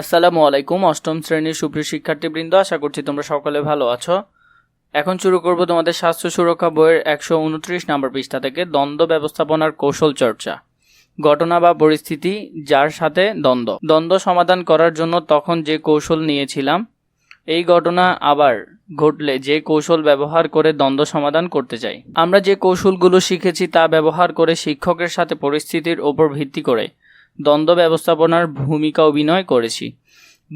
আসসালামু আলাইকুম, অষ্টম শ্রেণির সুপ্রিয় শিক্ষার্থীবৃন্দ, আশা করছি তোমরা সকলে ভালো আছো। এখন শুরু করব তোমাদের স্বাস্থ্য সুরক্ষা বইয়ের একশো উনত্রিশ নম্বর পৃষ্ঠা থেকে, দ্বন্দ্ব ব্যবস্থাপনার কৌশল চর্চা। ঘটনা বা পরিস্থিতি, যার সাথে দ্বন্দ্ব। দ্বন্দ্ব সমাধান করার জন্য তখন যে কৌশল নিয়েছিলাম, এই ঘটনা আবার ঘটলে যে কৌশল ব্যবহার করে দ্বন্দ্ব সমাধান করতে চাই। আমরা যে কৌশলগুলো শিখেছি তা ব্যবহার করে শিক্ষকের সাথে পরিস্থিতির ওপর ভিত্তি করে দ্বন্দ্ব ব্যবস্থাপনার ভূমিকা অভিনয় করেছি।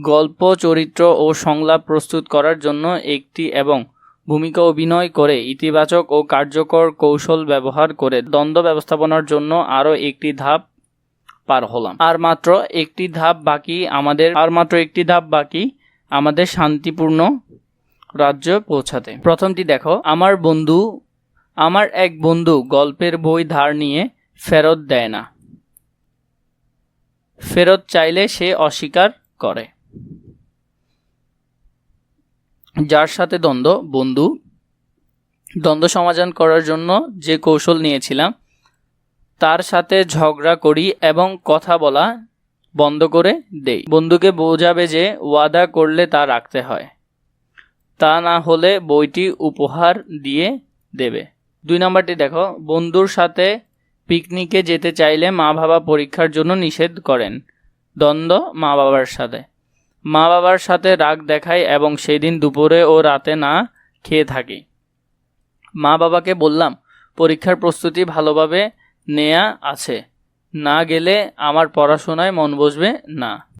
গল্প, চরিত্র ও সংলাপ প্রস্তুত করার জন্য একটি এবং ভূমিকা অভিনয় করে ইতিবাচক ও কার্যকর কৌশল ব্যবহার করে দ্বন্দ্ব ব্যবস্থাপনার জন্য আরও একটি ধাপ পার হলাম। আর মাত্র একটি ধাপ বাকি আমাদের, আর মাত্র একটি ধাপ বাকি আমাদের শান্তিপূর্ণ রাজ্য পৌঁছাতে। প্রথমটি দেখো, আমার বন্ধু, আমার এক বন্ধু গল্পের বই ধার নিয়ে ফেরত দেয় না। ফেরত চাইলে সে অস্বীকার করে। যার সাথে দ্বন্দ্ব, বন্ধু, দ্বন্দ্ব সমাধান করার জন্য যে কৌশল নিয়েছিলাম, তার সাথে ঝগড়া করি এবং কথা বলা বন্ধ করে দেই। বন্ধুকে বোঝাবে যে ওয়াদা করলে তা রাখতে হয়। তা না হলে বইটি উপহার দিয়ে দেবে। দুই নম্বরটি দেখো, বন্ধুর সাথে পিকনিকে যেতে চাইলে মা বাবা পরীক্ষার জন্য নিষেধ করেন। দ্বন্দ্ব মা বাবার সাথে। মা বাবার সাথে রাগ দেখাই এবং সেদিন দুপুরে ও রাতে না খেয়ে থাকি। মা বাবাকে বললাম, পরীক্ষার প্রস্তুতি ভালোভাবে নেয়া আছে। না গেলে আমার পড়াশোনায় মন বসবে না।